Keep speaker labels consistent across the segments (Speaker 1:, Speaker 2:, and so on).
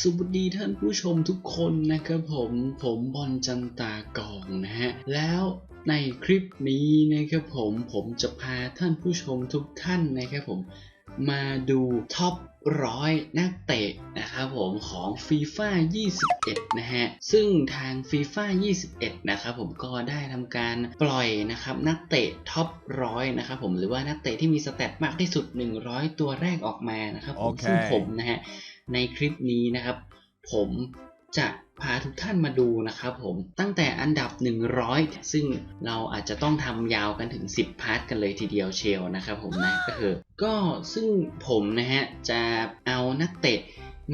Speaker 1: สวัสดีท่านผู้ชมทุกคนนะครับผมผมบอลจันตากองนะฮะ แล้วในคลิปนี้นะครับผมผมจะพาท่านผู้ชมทุกท่านนะครับผมมาดูท็อปร้อยนักเตะนะครับผมของ FIFA 21 นะฮะ ซึ่งทาง FIFA 21 นะครับผมก็ได้ทำการปล่อยนะครับนักเตะท็อปร้อยนะครับผมหรือว่านักเตะที่มีสแตทมากที่สุด 100 ตัวแรกออกมานะครับผม
Speaker 2: โอเค
Speaker 1: ซึ่งผมนะฮะ ในคลิปนี้นะครับ ผมจะพาทุกท่านมาดูนะครับผมตั้งแต่อันดับ 100 ซึ่งเราอาจจะต้องทำยาวกันถึง 10 พาร์ทกันเลยทีเดียวเชียวนะครับผมนะก็คือก็ซึ่งผมนะฮะจะเอานักเตะ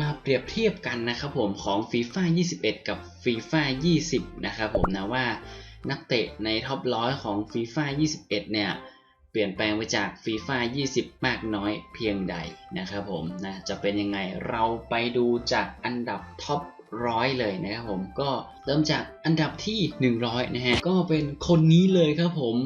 Speaker 1: มาเปรียบเทียบกันนะครับผมของ FIFA 21 กับ FIFA 20 นะครับผมนะว่านักเตะในท็อปร้อยของ FIFA 21 เนี่ย เปลี่ยนแปลงไปจากฟีฟ่า20 มากน้อยเพียงใดนะครับผมนะจะเป็นยังไงเราไปดูจากอันดับท็อปร้อยเลยนะครับผมก็เริ่มจากอันดับที่ 100 นะฮะ ก็เป็นคนนี้เลยครับผม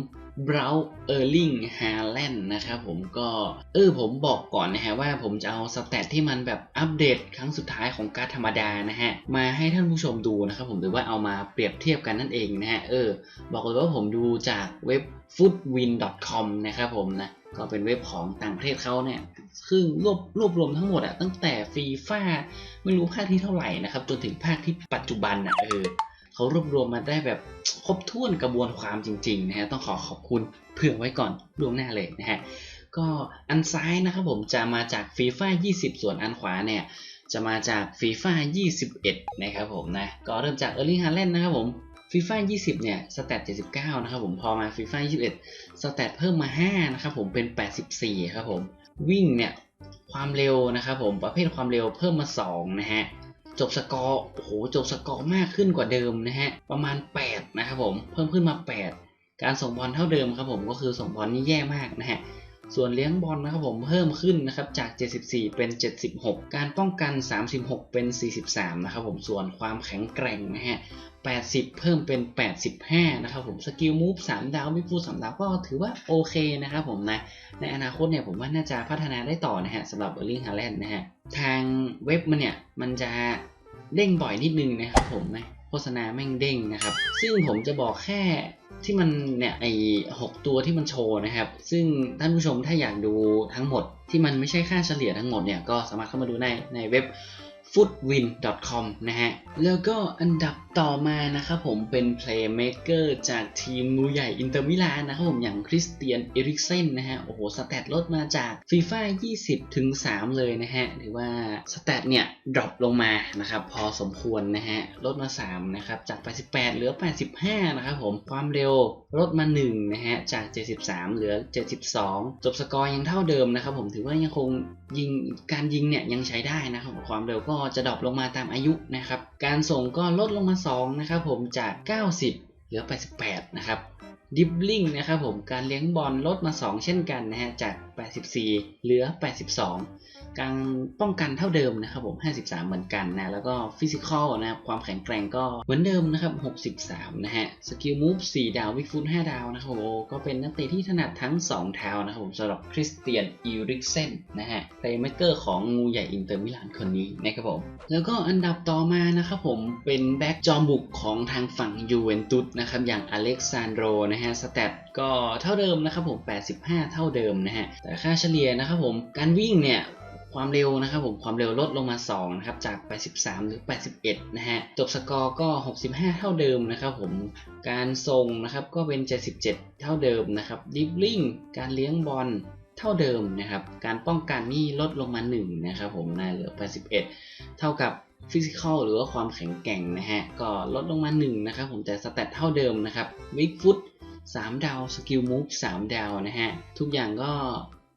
Speaker 1: บราวเออร์ลิงฮาแลนด์นะครับผมก็เออผมบอกก่อนนะฮะว่าผมจะเอาสแตทที่มันแบบอัปเดตครั้งสุดท้ายของการธรรมดานะฮะมาให้ท่านผู้ชมดูนะครับผมหรือว่าเอามาเปรียบเทียบกันนั่นเองนะฮะเออบอกเลยว่าผมดูจากเว็บ foodwin.com นะครับผมนะก็เป็นเว็บของต่างประเทศเขาเนี่ยซึ่งรวบรวบรวมทั้งหมดอะตั้งแต่ฟีฟ่าไม่รู้ภาคที่เท่าไหร่นะครับจนถึงภาคที่ปัจจุบันอะเออ เขารวบรวมมาได้แบบครบถ้วนกระบวนความจริงๆนะฮะต้องขอขอบคุณเผื่อไว้ก่อนล่วงหน้าเลยนะฮะก็อันซ้ายนะครับผมจะมาจากฟีฟ่า20 ส่วนอันขวาเนี่ยจะมาจากฟีฟ่า21 นะครับผมนะก็เริ่มจากเออร์ลิงฮาแลนด์นะครับผมฟีฟ่า20 เนี่ยสแตท79 นะครับผมพอมาฟีฟ่า21 สแตทเพิ่มมา 5 นะครับผมเป็น 84 ครับผมวิ่งเนี่ยความเร็วนะครับผมประเภทความเร็วเพิ่มมา 2 นะฮะ จบสกอร์โอ้โหจบสกอร์มากขึ้นกว่าเดิมนะฮะ ประมาณ 8 นะครับผม เพิ่มขึ้นมา 8 การส่งบอลเท่าเดิมครับผมก็คือส่งบอลนี่แย่มากนะฮะ ส่วนเลี้ยงบอลนะครับผมเพิ่มขึ้นนะครับจาก 74 เป็น 76 การป้องกัน 36 เป็น 43 นะครับผมส่วนความแข็งแกร่งนะฮะ 80 เพิ่มเป็น 85 นะครับผมสกิลมูฟ3ดาวมิฟู3ดาวก็ถือว่าโอเคนะครับผมนะ ในอนาคตเนี่ยผมว่าน่าจะพัฒนาได้ต่อนะฮะสำหรับเออร์ลิงฮาแลนด์นะฮะ ทางเว็บมันเนี่ย มันจะเด้งบ่อยนิดนึงนะครับผมนะโฆษณาแม่งเด้งนะครับ ซึ่งผมจะบอกแค่ ที่มันเนี่ยไอหกตัวที่มันโชว์นะครับ ซึ่งท่านผู้ชมถ้าอยากดูทั้งหมดที่มันไม่ใช่ค่าเฉลี่ยทั้งหมดเนี่ยก็สามารถเข้ามาดูในในเว็บ footwin.com นะฮะ แล้วก็อันดับต่อมานะครับผมเป็น playmaker จากทีมงูใหญ่อินเตอร์มิลานนะครับผมอย่างคริสเตียนเอริกเซนนะฮะ โอ้โห สแตทลดมาจากฟีฟ่า20ถึง3เลยนะฮะถือว่าสแตทเนี่ย ดรอปลงมานะครับ พอสมควรนะฮะ ลดมา 3 นะครับ จาก 88 เหลือ 85 นะครับผมความเร็วลดมา 1 นะฮะ จาก 73 เหลือ 72 จบสกอร์ยังเท่าเดิมนะครับผมถือว่ายังคงยิงการยิงเนี่ยยังใช้ได้นะครับความเร็วก็จะดรอปลงมาตามอายุนะครับ การส่งก็ลดลงมา2นะครับผมจาก 90 เหลือ88นะครับดิบลิงนะครับผมการเลี้ยงบอลลดมา 2 เช่นกันนะฮะจาก 84 เหลือ 82 การป้องกันเท่าเดิมนะครับผม 53 เหมือนกันนะ แล้วก็ฟิสิกอลนะครับ ความแข็งแกร่งก็เหมือนเดิมนะครับ 63 นะฮะ สกิลมูฟ 4 ดาววิกฟุต 5 ดาวนะครับผมก็เป็นนักเตะที่ถนัดทั้ง 2 เท้านะครับผมสำหรับคริสเตียนอีริกเซนนะฮะเพลย์เมเกอร์ของงูใหญ่อินเตอร์มิลานคนนี้นะครับผม แล้วก็อันดับต่อมานะครับผม เป็นแบ็กจอมบุกของทางฝั่งยูเวนตุสนะครับ อย่างอเล็กซานโดรนะฮะ สแตท ก็เท่าเดิมนะครับผม 85 เท่าเดิมนะฮะ แต่ค่าเฉลี่ยนะครับผม การวิ่งเนี่ยความเร็วนะครับผมความเร็วลดลงมา2นะครับจาก 83 หรือ 81 นะฮะจบสกอร์ก็ 65 เท่าเดิมนะครับผมการส่งนะครับก็เป็น 77 เท่าเดิมนะครับดิฟลิงการเลี้ยงบอลเท่าเดิมนะครับการป้องกันนี่ลดลงมา1นะครับผมนะเหลือ 81 เท่ากับฟิสิกอลหรือว่าความแข็งแกร่งนะฮะก็ลดลงมา1นะครับผมแต่สแตทเท่าเดิมนะครับวิกฟุต 3 ดาวสกิลมูฟ3ดาวนะฮะ ทุกอย่างก็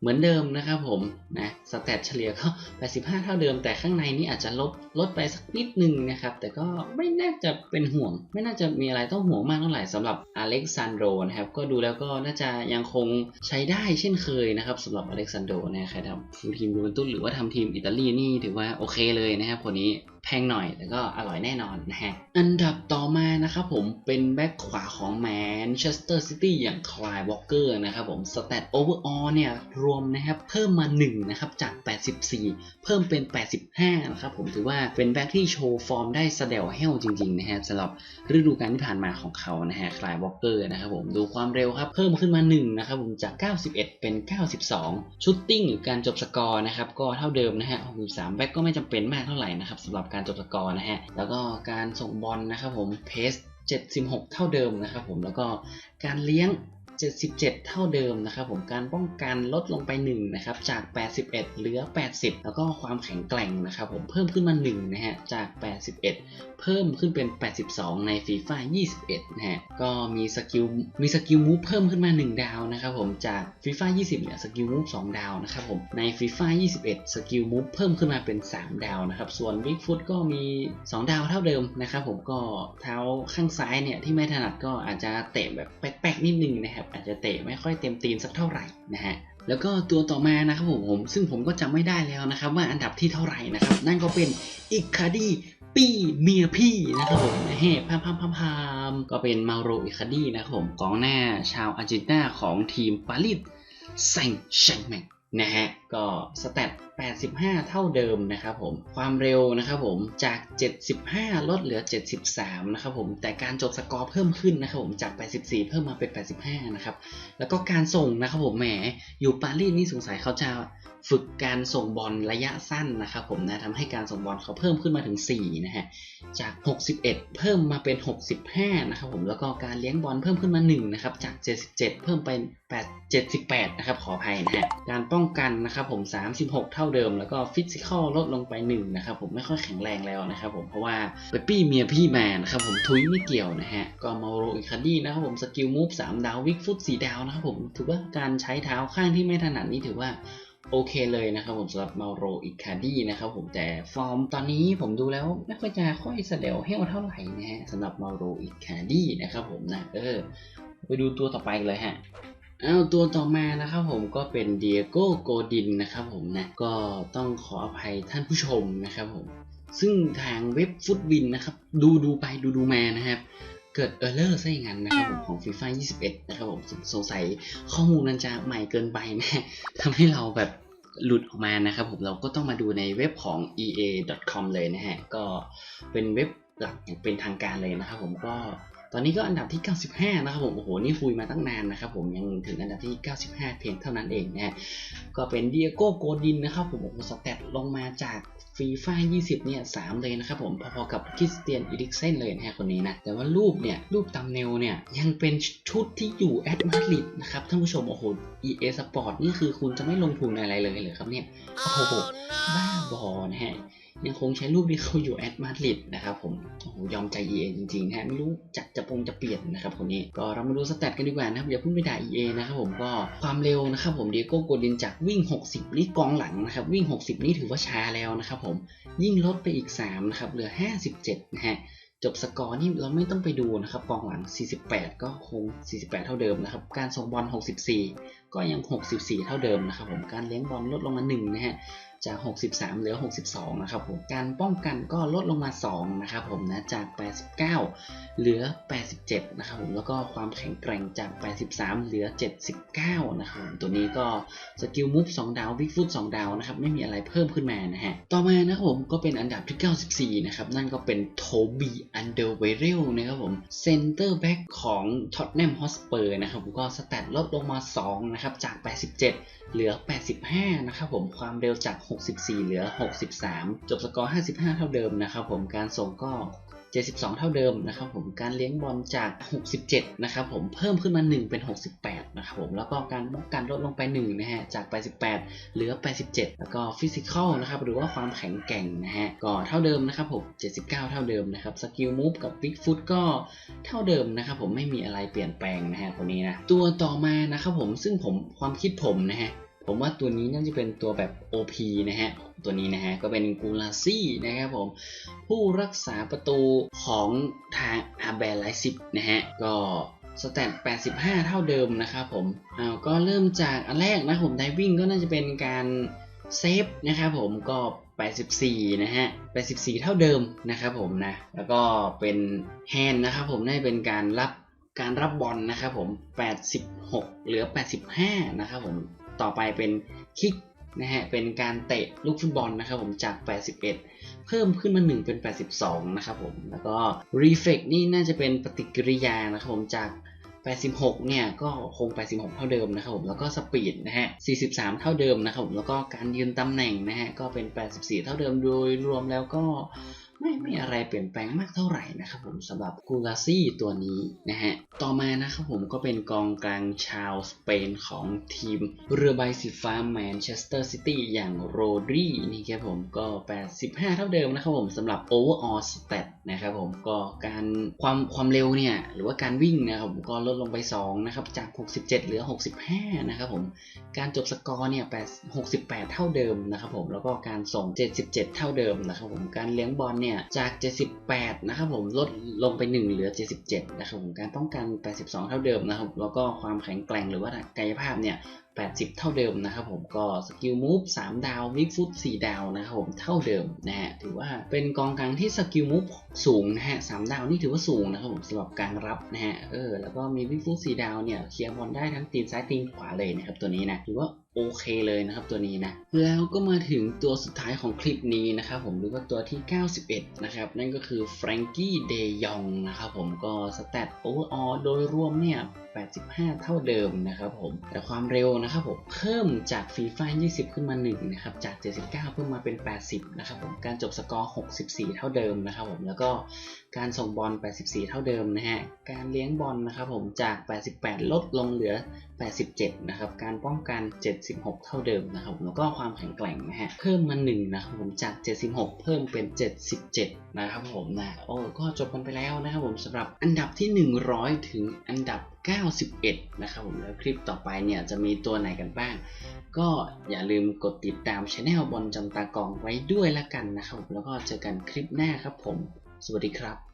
Speaker 1: เหมือนเดิมนะครับผมนะสแตทเฉลี่ยก็ 85 เท่าเดิม แต่ข้างในนี่อาจจะลดลดไปสักนิดนึงนะครับ แต่ก็ไม่น่าจะเป็นห่วง ไม่น่าจะมีอะไรต้องห่วงมากเท่าไหร่สำหรับอเล็กซานโดนะครับ ก็ดูแล้วก็น่าจะยังคงใช้ได้เช่นเคยนะครับสำหรับอเล็กซานโดนะใครทำทีมยูเวนตุสหรือว่าทำทีมอิตาลีนี่ถือว่าโอเคเลยนะครับคนนี้แพงหน่อยแต่ก็อร่อยแน่นอนนะฮะ อันดับต่อมานะครับผมเป็นแบ็คขวาของแมนเชสเตอร์ซิตี้อย่างคลายวอลเกอร์นะครับผมสแตทโอเวอร์ออลเนี่ยรวมนะครับเพิ่มมา1นะครับจาก 84 เพิ่มเป็น 85 นะครับผมถือว่าเป็นแบ็คที่โชว์ฟอร์มได้สเดลเฮลจริงๆนะฮะสำหรับฤดูกาลที่ผ่านมาของเขานะฮะคลายวอลเกอร์นะครับผมดูความเร็วครับเพิ่มขึ้นมา1นะครับผมจาก 91 เป็น 92 ชุดติ้งหรือการจบสกอร์นะครับก็เท่าเดิมนะฮะ63แบ็คก็ไม่จำเป็นมากเท่าไหร่นะครับสำหรับการจบสกอร์นะฮะ แล้วก็การส่งบอลนะครับผมเพส76 เท่าเดิมนะครับผมแล้วก็การเลี้ยง 77 เท่าเดิมนะครับผมการป้องกันลดลงไป1นะครับจาก 81 เหลือ 80 แล้วก็ความแข็งแกร่งนะครับผมเพิ่มขึ้นมา1นะฮะจาก 81 เพิ่มขึ้นเป็น 82 ในฟีฟ่า21 นะฮะก็มีสกิลมีสกิลมูฟเพิ่มขึ้นมา 1 ดาวนะครับผมจากฟีฟ่า20เนี่ยสกิลมูฟ2ดาวนะครับผมในฟีฟ่า21 สกิลมูฟเพิ่มขึ้นมาเป็น 3 ดาวนะครับส่วนบิ๊กฟุตก็มี 2 ดาวเท่าเดิมนะครับผมก็เท้าข้างซ้ายเนี่ยที่ไม่ถนัดก็อาจจะเตะแบบแป๊กๆนิดนึงนะครับอาจจะเตะไม่ค่อยเต็มตีนสักเท่าไหร่นะฮะแล้วก็ตัวต่อมานะครับผมผมซึ่งผมก็จำไม่ได้แล้วนะครับว่าอันดับที่เท่าไหร่นะครับ นั่นก็เป็นอิคาดีปีเมียพี่นะครับผมเฮ้พามพามพามพามก็เป็นมาโรอิคาดีนะครับผมกองหน้าชาวอาร์เจนตินาของทีมปารีสแซงต์แชร์แมงนะฮะก็สแตท 85 เท่าเดิมนะครับผมความเร็วนะครับผมจาก 75 ลดเหลือ 73 นะครับผมแต่การจบสกอร์เพิ่มขึ้นนะครับผมจาก 84 เพิ่มมาเป็น 85 นะครับแล้วก็การส่งนะครับผมแหมอยู่ปารีสนี่สงสัยเขาจะฝึกการส่งบอลระยะสั้นนะครับผมนะทำให้การส่งบอลเขาเพิ่มขึ้นมาถึง 4 นะฮะจาก 61 เพิ่มมาเป็น 65 นะครับผมแล้วก็การเลี้ยงบอลเพิ่มขึ้นมา 1 นะครับจาก 77 เพิ่มเป็น8 78 นะครับขออภัยนะฮะการป้องกันนะครับผม 36 เท่าเดิมแล้วก็ฟิสิกอลลดลงไป1นะครับผมไม่ค่อยแข็งแรงแล้วนะครับผมเพราะว่าไปปี้เมียพี่แมนนะครับผมทุยไม่เกี่ยวนะฮะก็มาโรอิคาดี้นะครับผมสกิลมูฟ3ดาววิกฟุต4ดาวนะครับผมถือว่าการใช้เท้าข้างที่ไม่ถนัดนี่ถือว่าโอเคเลยนะครับผมสำหรับมาโรอิคาดี้นะครับผมแต่ฟอร์มตอนนี้ผมดูแล้วไม่ค่อยจะค่อยเสดวเฮลเท่าไหร่นะฮะสำหรับมาโรอิคาดี้นะครับผมนะเออไปดูตัวต่อไปเลยฮะ เอาตัวต่อมานะครับผมก็เป็นเดียโก้โกดินนะครับผมนะก็ต้องขออภัยท่านผู้ชมนะครับผมซึ่งทางเว็บฟุตบินนะครับ ดูดูไปดูดูมานะครับเกิดเออร์เลอร์ซะอย่างนั้นนะครับผมของ FIFA 21 นะครับผมสงสัยข้อมูลมันจะใหม่เกินไปนะทำให้เราแบบหลุดออกมานะครับผมเราก็ต้องมาดูในเว็บของ ea.com เลยนะฮะก็เป็นเว็บหลักอย่างเป็นทางการเลยนะครับผมก็ ตอนนี้ก็อันดับที่ 95 นะครับผมโอ้โหนี่คุยมาตั้งนานนะครับผมยังถึงอันดับที่ 95 เพียงเท่านั้นเองนะฮะก็เป็นเดียโก้โกดินนะครับผมโอ้โหสแตทลงมาจากฟีฟ่า20 เนี่ย3เลยนะครับผมพอๆกับคริสเตียนอีริกเซนเลยนะฮะคนนี้นะ แต่ว่ารูปเนี่ย รูปตามเนลเนี่ย ยังเป็นชุดที่อยู่แอดมาดริดนะครับ ท่านผู้ชม โอ้โห EA Sport นี่คือคุณจะไม่ลงทุนอะไรเลยเหรอครับเนี่ย โอ้โห บ้าบอนะฮะ ยังคงใช้รูปที่เขาอยู่แอดมาดริดนะครับผมโอ้โหยอมใจ EA จริงๆนะฮะไม่รู้จักจะปงจะเปลี่ยนนะครับคนนี้ก็เรามาดูสแตทกันดีกว่านะครับอย่าเพิ่งไปด่า EA นะครับผมก็ความเร็วนะครับผมเดียโก้โกดินจากวิ่ง 60 นี่กองหลังนะครับวิ่ง 60 นี่ถือว่าช้าแล้วนะครับผมยิ่งลดไปอีก3นะครับเหลือ 57นะฮะจบสกอร์นี่เราไม่ต้องไปดูนะครับกองหลัง 48 ก็คง 48 เท่าเดิมนะครับ การส่งบอล 64 ก็ยัง 64 เท่าเดิมนะครับผม การเลี้ยงบอลลดลงมา1นะฮะ จาก 63 เหลือ 62 นะครับผม การป้องกันก็ลดลงมา 2 นะครับผมนะ จาก 89 เหลือ 87 นะครับผม แล้วก็ความแข็งแกร่งจาก 83 เหลือ 79 นะครับผมตัวนี้ก็สกิลมูฟ2ดาววิกฟุต2ดาวนะครับ ไม่มีอะไรเพิ่มขึ้นมานะฮะ ต่อมานะครับผมก็เป็นอันดับที่ 94 นะครับ นั่นก็เป็นโทบีอันเดอร์เวเรลนะครับผม เซนเตอร์แบ็กของท็อตแนมฮอสเปอร์นะครับผมก็สแตทลดลงมา 2 นะครับ จาก 87 เหลือ 85 นะครับผม ความเร็วจาก64 เหลือ 63 จบสกอร์ 55 เท่าเดิมนะครับผมการส่งก็ 72 เท่าเดิมนะครับผมการเลี้ยงบอลจาก 67 นะครับผมเพิ่มขึ้นมา 1 เป็น 68 นะครับผมแล้วก็การป้องกันลดลงไป1นะฮะจาก 88 เหลือ 87 แล้วก็ฟิสิกอลนะครับหรือว่าความแข็งแกร่งนะฮะก็เท่าเดิมนะครับผม 79 เท่าเดิมนะครับสกิลมูฟกับบิ๊กฟุตก็เท่าเดิมนะครับผมไม่มีอะไรเปลี่ยนแปลงนะฮะคนนี้นะตัวต่อมานะครับผมซึ่งผมความคิดผมนะฮะ ผมว่าตัวนี้น่าจะเป็นตัวแบบ OP นะฮะ ตัวนี้นะฮะ ก็เป็นกูลาซี่นะครับผม ผู้รักษาประตูของทางอาแบร์ไลซิปนะฮะ ก็สแตท85 เท่าเดิมนะครับผมอ้าวก็เริ่มจากอันแรกนะผมไดวิ่งก็น่าจะเป็นการเซฟนะครับผมก็ 84 นะฮะ 84 เท่าเดิมนะครับผมนะ แล้วก็เป็นแฮนด์นะครับผมน่าจะเป็นการรับการรับบอลนะครับผม 86 เหลือ 85 นะครับผม ต่อไปเป็นคิกนะฮะเป็นการเตะลูกฟุตบอลนะครับผมจาก 81 เพิ่มขึ้นมา 1 เป็น 82 นะครับผม แล้วก็ reflex นี่น่าจะเป็นปฏิกิริยานะครับผมจาก 86 เนี่ยก็คง 86 เท่าเดิมนะครับผม แล้วก็สปีดนะฮะ 43 เท่าเดิมนะครับผม แล้วก็การยืนตำแหน่งนะฮะก็เป็น 84 เท่าเดิมโดยรวมแล้วก็ ไม่ไม่อะไรเปลี่ยนแปลงมากเท่าไหร่นะครับผมสำหรับกูลาซี่ตัวนี้นะฮะ ต่อมานะครับผมก็เป็นกองกลางชาวสเปนของทีมเรือใบสีฟ้าแมนเชสเตอร์ซิตี้อย่างโรดรีนี่ครับผมก็ 85 เท่าเดิมนะครับผมสำหรับ overall stat นะครับผมก็การความความเร็วเนี่ย หรือว่าการวิ่งนะครับผมก็ลดลงไป 2 นะครับ จาก 67 เหลือ 65 นะครับผมการจบสกอร์เนี่ย8 68 เท่าเดิมนะครับผมแล้วก็การส่ง 77 เท่าเดิมนะครับผมการเลี้ยงบอลเนี่ยจาก 78 นะครับผมลดลงไป 1 เหลือ 77 นะครับผมการป้องกัน 82 เท่าเดิมนะครับ แล้วก็ความแข็งแกร่งหรือว่ากายภาพเนี่ย 80 เท่าเดิมนะครับผมก็สกิลมูฟ 3 ดาววิกฟุต 4 ดาวนะครับผมเท่าเดิมนะฮะถือว่าเป็นกองกลางที่สกิลมูฟสูงนะฮะ3ดาวนี่ถือว่าสูงนะครับผมสำหรับการรับนะฮะเออแล้วก็มีวิกฟุต 4 ดาวเนี่ยเคลียร์บอลได้ทั้งตีนซ้ายตีนขวาเลยนะครับตัวนี้นะถือว่า โอเคเลยนะครับตัวนี้นะแล้วก็มาถึงตัวสุดท้ายของคลิปนี้นะครับผมหรือว่าตัวที่ 91 นะครับ นั่นก็คือแฟรงกี้เดยองนะครับผมก็สแตทโอเวอร์ออโดยรวมเนี่ย 85 เท่าเดิมนะครับผม แต่ความเร็วนะครับผม เพิ่มจากฟีฟ่า20 ขึ้นมา 1 นะครับ จาก 79 เพิ่มมาเป็น 80 นะครับผม การจบสกอร์ 64 เท่าเดิมนะครับผม แล้วก็การส่งบอล 84 เท่าเดิมนะฮะ การเลี้ยงบอลนะครับผม จาก 88 ลดลงเหลือ 87 นะครับ การป้องกัน76เท่าเดิมนะครับแล้วก็ความแข็งแกร่งนะฮะเพิ่มมา1นะครับผมจาก 76 เพิ่มเป็น 77 นะครับผมนะโอ้ก็จบกันไปแล้วนะครับผมสำหรับอันดับที่ 100 ถึงอันดับ 91 นะครับผมแล้วคลิปต่อไปเนี่ยจะมีตัวไหนกันบ้าง ก็อย่าลืมกดติดตามช anel บอลจำตากองไว้ด้วยละกันนะครับแล้วก็เจอกันคลิปหน้าครับผม สวัสดีครับ